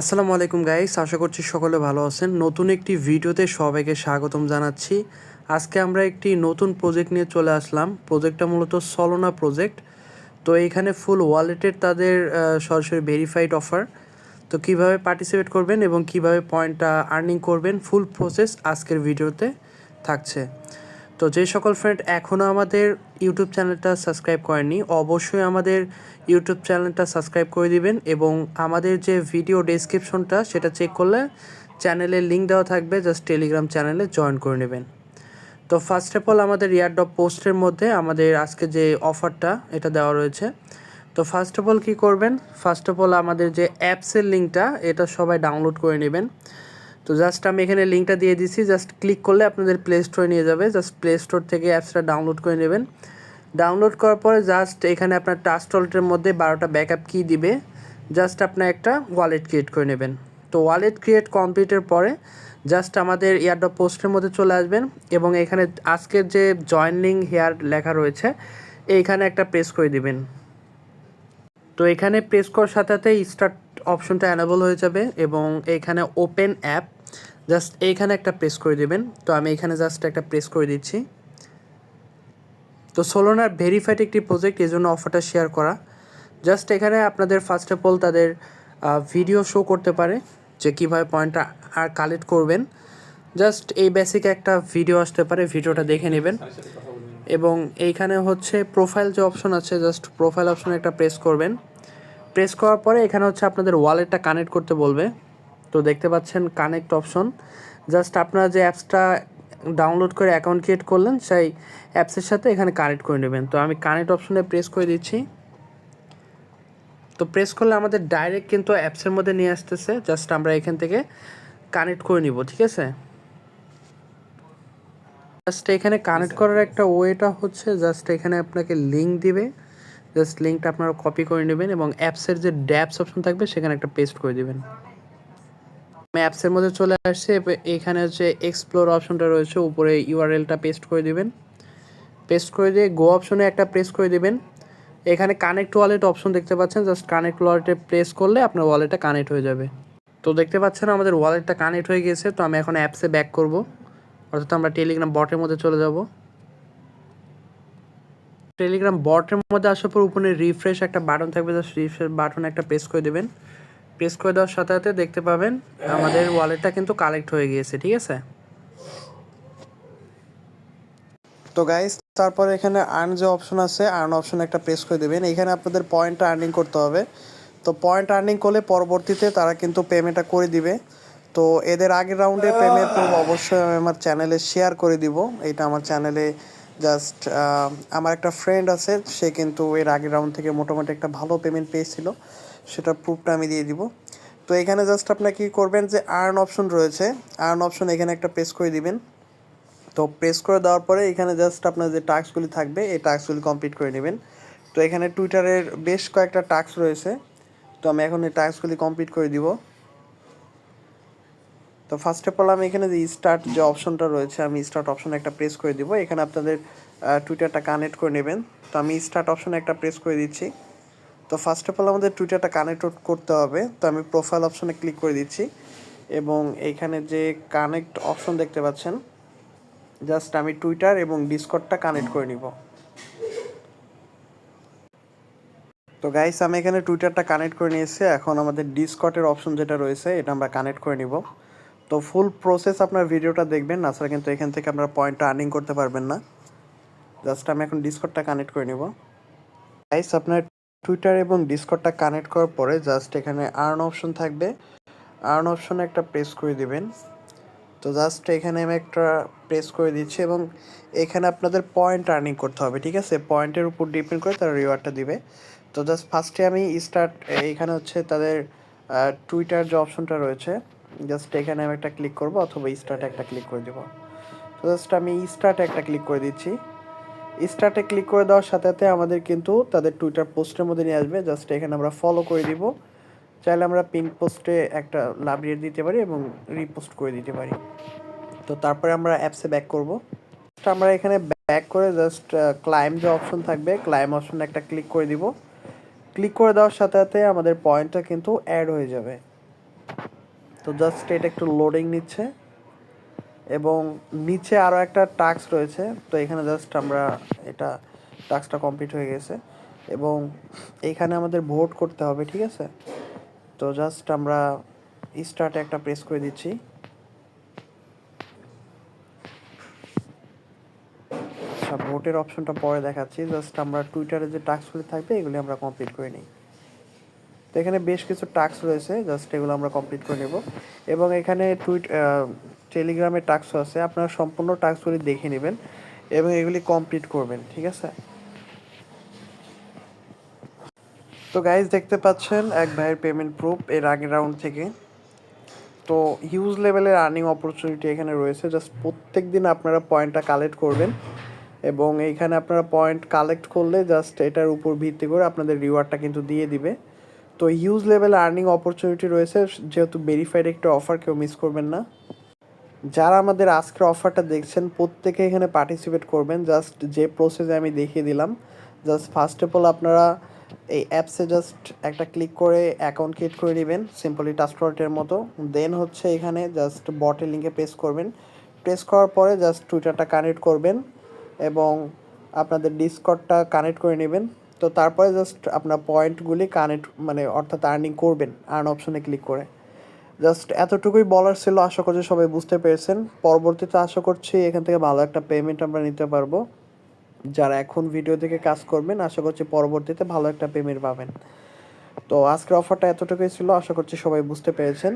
আসসালামু আলাইকুম গাইস আশা করছি সকলে ভালো আছেন। নতুন একটি ভিডিওতে সবাইকে স্বাগতম জানাচ্ছি। আজকে আমরা একটি নতুন প্রজেক্ট নিয়ে চলে আসলাম। প্রজেক্টটা মূলত সলোনা প্রজেক্ট তো এইখানে ফুল ওয়ালেটের তাদের সরাসরি ভেরিফাইড অফার তো কীভাবে পার্টিসিপেট করবেন এবং কীভাবে পয়েন্টটা আর্নিং করবেন ফুল প্রসেস আজকের ভিডিওতে থাকছে। তো যে সকল ফ্রেন্ড এখনও আমাদের ইউটিউব চ্যানেলটা সাবস্ক্রাইব করেননি, অবশ্যই আমাদের ইউটিউব চ্যানেলটা সাবস্ক্রাইব করে দিবেন এবং আমাদের যে ভিডিও ডেসক্রিপশনটা সেটা চেক করলে চ্যানেলের লিঙ্ক দেওয়া থাকবে জাস্ট টেলিগ্রাম চ্যানেলে জয়েন করে নেবেন। তো ফার্স্ট অফ অল আমাদের ইয়ারডপ পোস্টের মধ্যে আমাদের আজকে যে অফারটা এটা দেওয়া রয়েছে। তো ফার্স্ট অফ অল কী করবেন? ফার্স্ট অফ অল আমাদের যে অ্যাপসের লিঙ্কটা এটা সবাই ডাউনলোড করে নেবেন। তো জাস্ট আমি এখানে লিঙ্কটা দিয়ে দিচ্ছি জাস্ট ক্লিক করলে আপনাদের প্লে স্টোরে নিয়ে যাবে। জাস্ট প্লে স্টোর থেকে অ্যাপসটা ডাউনলোড করে নেবেন। ডাউনলোড করার পরে জাস্ট এখানে আপনার টাচ ওয়ালেটের মধ্যে বারোটা ব্যাকআপ কি দিবে। জাস্ট আপনার একটা ওয়ালেট ক্রিয়েট করে নেবেন। তো ওয়ালেট ক্রিয়েট কমপ্লিটের পরে জাস্ট আমাদের ইয়ারডপ পোস্টের মধ্যে চলে আসবেন এবং এখানে আজকের যে জয়েনিং হেয়ার লেখা রয়েছে, এইখানে একটা প্রেস করে দিবেন। তো এখানে প্রেস করার সাথে সাথে স্টার্ট অপশনটা অ্যানেবল হয়ে যাবে এবং এখানে ওপেন অ্যাপ জাস্ট এইখানে একটা প্রেস করে দিবেন। তো আমি এখানে জাস্ট একটা প্রেস করে দিচ্ছি। তো সোলোনার ভেরিফাইড একটি প্রজেক্ট এই জন্য অফারটা শেয়ার করা। জাস্ট এখানে আপনাদের ফার্স্ট অফ অল তাদের ভিডিও শো করতে পারে যে কীভাবে পয়েন্টটা আর কালেক্ট করবেন। জাস্ট এই বেসিক একটা ভিডিও আসতে পারে ভিডিওটা দেখে নেবেন। এবং এইখানে হচ্ছে প্রোফাইল যে অপশন আছে, জাস্ট প্রোফাইল অপশনে একটা প্রেস করবেন। প্রেস করার পরে এখানে হচ্ছে আপনাদের ওয়ালেটটা কানেক্ট করতে বলবে। তো দেখতে পাচ্ছেন কানেক্ট অপশন জাস্ট আপনারা যে অ্যাপসটা ডাউনলোড করে অ্যাকাউন্ট ক্রিয়েট করলেন সেই অ্যাপসের সাথে এখানে কানেক্ট করে নেবেন। তো আমি কানেক্ট অপশনে প্রেস করে দিচ্ছি। তো প্রেস করলে আমাদের ডাইরেক্ট কিন্তু অ্যাপসের মধ্যে নিয়ে আসতেছে। জাস্ট আমরা এখান থেকে কানেক্ট করে নিব ঠিক আছে? জাস্ট এখানে কানেক্ট করার একটা ওয়েটা হচ্ছে জাস্ট এখানে আপনাকে লিঙ্ক দিবে। জাস্ট লিঙ্কটা আপনারা কপি করে নেবেন এবং অ্যাপসের যে ড্যাপস অপশন থাকবে সেখানে একটা পেস্ট করে দিবেন। আমি অ্যাপসের মধ্যে চলে আসছে। এখানে হচ্ছে এক্সপ্লোর অপশনটা রয়েছে। উপরে ইউআরএলটা পেস্ট করে দিবেন। পেস্ট করে দিয়ে গো অপশনে একটা প্রেস করে দিবেন। এখানে কানেক্ট ওয়ালেট অপশন দেখতে পাচ্ছেন। জাস্ট কানেক্ট ওয়ালেটে প্রেস করলে আপনার ওয়ালেটটা কানেক্ট হয়ে যাবে। তো দেখতে পাচ্ছেন আমাদের ওয়ালেটটা কানেক্ট হয়ে গেছে। তো আমি এখন অ্যাপসে ব্যাক করব। অর্থাৎ আমরা টেলিগ্রাম বটের মধ্যে চলে যাব। টেলিগ্রাম বটের মধ্যে আসার পর উপরে রিফ্রেশ একটা বাটন থাকবে। জাস্ট রিফ্রেশ বাটন একটা প্রেস করে দেবেন। প্রেস করে দেওয়ার সাথে সাথে দেখতে পাবেন আমাদের ওয়ালেটটা কিন্তু কালেক্ট হয়ে গিয়েছে, ঠিক আছে? তো গাইস তারপরে এখানে আর্ন যে অপশন আছে আর্ন অপশন একটা প্রেস করে দেবেন। এখানে আপনাদের পয়েন্ট আর্নিং করতে হবে। তো পয়েন্ট আর্নিং করলে পরবর্তীতে তারা কিন্তু পেমেন্টটা করে দিবে। তো এদের আগের রাউন্ডে পেমেন্ট অবশ্যই আমি আমার চ্যানেলে শেয়ার করে দিব। এটা আমার চ্যানেলে জাস্ট আমার একটা ফ্রেন্ড আছে, সে কিন্তু এর আগের রাউন্ড থেকে মোটামুটি একটা ভালো পেমেন্ট পেয়েছিল। সেটা প্রুফটা আমি দিয়ে দিব। তো এখানে জাস্ট আপনার কী করবেন যে আর্ন অপশন রয়েছে আর্ন অপশন এখানে একটা প্রেস করে দিবেন। তো প্রেস করে দেওয়ার পরে এখানে জাস্ট আপনার যে টাস্কগুলি থাকবে, এই টাস্কগুলি কমপ্লিট করে নেবেন। তো এখানে টুইটারের বেশ কয়েকটা টাস্ক রয়েছে। তো আমি এখন এই টাস্কগুলি কমপ্লিট করে দিব। তো ফার্স্ট অফ অল আমি এখানে যে স্টার্ট যে অপশনটা রয়েছে, আমি স্টার্ট অপশনে একটা প্রেস করে দিব। এখানে আপনাদের টুইটারটা কানেক্ট করে নেবেন। তো আমি স্টার্ট অপশনে একটা প্রেস করে দিচ্ছি। তো ফার্স্ট অফ অল আমাদের টুইটারটা কানেক্ট করতে হবে। তো আমি প্রোফাইল অপশনে ক্লিক করে দিচ্ছি। এবং এইখানে যে কানেক্ট অপশন দেখতে পাচ্ছেন জাস্ট আমি টুইটার এবং ডিসকর্ডটা কানেক্ট করে নিব। তো গাইস আমি এখানে টুইটারটা কানেক্ট করে নিয়েছি। এখন আমাদের ডিসকটের অপশন যেটা রয়েছে, এটা আমরা কানেক্ট করে নিব। তো ফুল প্রসেস আপনার ভিডিওটা দেখবেন, না স্যার কিন্তু এখান থেকে আপনারা পয়েন্টটা আর্নিং করতে পারবেন না। জাস্ট আমি এখন ডিসকর্ডটা কানেক্ট করে নিব। গাইস আপনার টুইটার এবং ডিসকর্ডটা কানেক্ট করার পরে জাস্ট এখানে আর্ন অপশন থাকবে। আর্ন অপশনে একটা প্রেস করে দিবেন। তো জাস্ট এখানে আমি একটা প্রেস করে দিচ্ছি এবং এখানে আপনাদের পয়েন্ট আর্নিং করতে হবে, ঠিক আছে? পয়েন্টের উপর ডিপেন্ড করে তারা রিওয়ার্ডটা দিবে। তো জাস্ট ফার্স্টে আমি স্টার্ট এইখানে হচ্ছে তাদের টুইটার যে অপশনটা রয়েছে জাস্ট এখানে আমি একটা ক্লিক করব অথবা স্টার্টে একটা ক্লিক করে দেবো। তো জাস্ট আমি স্টার্টে একটা ক্লিক করে দিচ্ছি। স্টার্টে ক্লিক করে দেওয়ার সাথে সাথে আমাদের কিন্তু তাদের টুইটার পোস্টের মধ্যে নিয়ে আসবে। জাস্ট এখানে আমরা ফলো করে দিব। চাইলে আমরা পিন পোস্টে একটা লাভ দিতে পারি এবং রিপোস্ট করে দিতে পারি। তো তারপরে আমরা অ্যাপসে ব্যাক করব। আমরা এখানে ব্যাক করে জাস্ট ক্লাইম যে অপশন থাকবে ক্লাইম অপশনে একটা ক্লিক করে দিব। ক্লিক করে দেওয়ার সাথে সাথে আমাদের পয়েন্টটা কিন্তু অ্যাড হয়ে যাবে। তো জাস্ট এটা একটু লোডিং নিচ্ছে। এবং নিচে আরও একটা টাস্ক রয়েছে, তো এখানে জাস্ট আমরা এটা টাস্কটা কমপ্লিট হয়ে গেছে। এবং এইখানে আমাদের ভোট করতে হবে, ঠিক আছে? তো জাস্ট আমরা স্টার্টে একটা প্রেস করে দিচ্ছি। ভোটের অপশনটা পরে দেখাচ্ছি। জাস্ট আমরা টুইটারে যে টাস্কগুলি থাকবে, এগুলি আমরা কমপ্লিট করে নিই। তো এখানে বেশ কিছু টাস্ক রয়েছে, জাস্ট এগুলো আমরা কমপ্লিট করে নেব। এবং এখানে টুইট টেলিগ্রামে টাস্ক আছে, আপনারা সম্পূর্ণ টাস্কগুলি দেখে নেবেন এবং এগুলি কমপ্লিট করবেন, ঠিক আছে? তো গাইজ দেখতে পাচ্ছেন এক ভাইয়ের পেমেন্ট প্রুফ এর আগের রাউন্ড থেকে। তো হিউজ লেভেলের আর্নিং অপরচুনিটি এখানে রয়েছে জাস্ট প্রত্যেক দিন আপনারা পয়েন্টটা কালেক্ট করবেন। এবং এইখানে আপনারা পয়েন্ট কালেক্ট করলে জাস্ট এটার উপর ভিত্তি করে আপনাদের রিওয়ার্ডটা কিন্তু দিয়ে দিবে। তো হিউজ লেভেল আর্নিং অপরচুনিটি রয়েছে, যেহেতু ভেরিফাইড একটা অফার কেউ মিস করবেন না। যারা আমাদের আজকের অফারটা দেখছেন, প্রত্যেকে এখানে পার্টিসিপেট করবেন। জাস্ট যে প্রসেসে আমি দেখিয়ে দিলাম জাস্ট ফার্স্ট অফ অল আপনারা এই অ্যাপসে জাস্ট একটা ক্লিক করে অ্যাকাউন্ট ক্রিয়েট করে নেবেন সিম্পলি টাস্টওয়ার্টের মতো। দেন হচ্ছে এখানে জাস্ট বটের লিঙ্কে প্রেস করবেন। প্রেস করার পরে জাস্ট টুইটারটা কানেক্ট করবেন এবং আপনাদের ডিসকটটা কানেক্ট করে নেবেন। তো তারপরে জাস্ট আপনার পয়েন্টগুলি কানেক্ট মানে অর্থাৎ আর্নিং করবেন আর্ন অপশনে ক্লিক করে। জাস্ট এতটুকুই বলার ছিল, আশা করছি সবাই বুঝতে পেরেছেন। পরবর্তীতে আশা করছি এখান থেকে ভালো একটা পেমেন্ট আমরা নিতে পারব। যারা এখন ভিডিও থেকে কাজ করবেন, আশা করছি পরবর্তীতে ভালো একটা পেমেন্ট পাবেন। তো আজকের অফারটা এতটুকুই ছিল, আশা করছি সবাই বুঝতে পেরেছেন।